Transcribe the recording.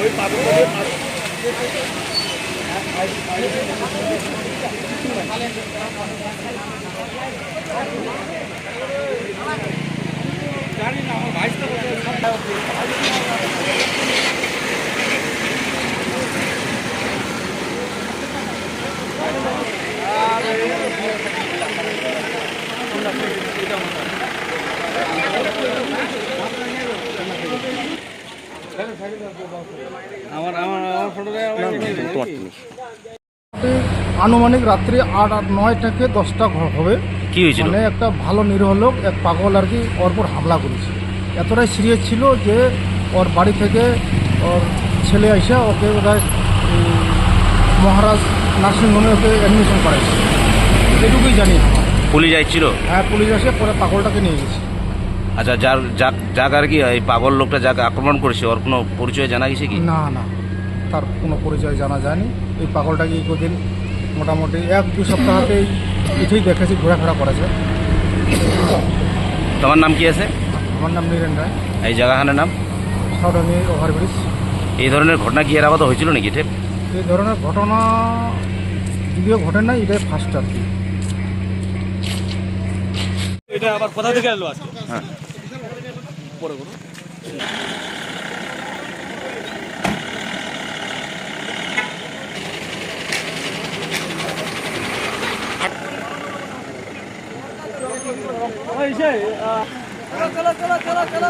ওই পাথর জানি না আমার ভাইস আনুমানিক রাত্রি আট আট নয় থেকে দশটা হবে। কি হয়েছিল? মানে একটা ভালো নিরীহ লোক এক পাগল আর কি ওর উপর হামলা করেছে। এতটাই সিরিয়াস ছিল যে ওর বাড়ি থেকে ওর ছেলে এসে ওকে বোধহয় মহারাজ নার্সিংহোমে ওকে অ্যাডমিশন করাইছে। এটুকুই জানি আমার। পুলিশ আইছিল? হ্যাঁ পুলিশ আসে পরে পাগলটাকে নিয়ে গেছে। আচ্ছা যার যাক যাক আর কি এই পাগল লোকটা যাকে আক্রমণ করেছে ওর কোনো পরিচয় জানা গেছে কি? না না তার কোনো পরিচয় জানা যায়নি। এই পাগলটাকে এই কদিন মোটামুটি এক দু সপ্তাহতেই পিঠেই দেখেছি ঘোরাফেরা করেছে। তোমার নাম কি আছে? আমার নাম নীরেন রায়। এই জায়গাখানের নাম? সাউডানি ওভারব্রিজ। এই ধরনের ঘটনা কি এর আবার হয়েছিল নাকি ঠিক এই ধরনের ঘটনা যদিও ঘটে না এটাই ফার্স্ট আর কি। এটা আবার কোথা থেকে এলো আজকে? হ্যাঁ। পরে বলো চলো চলো চলো চলো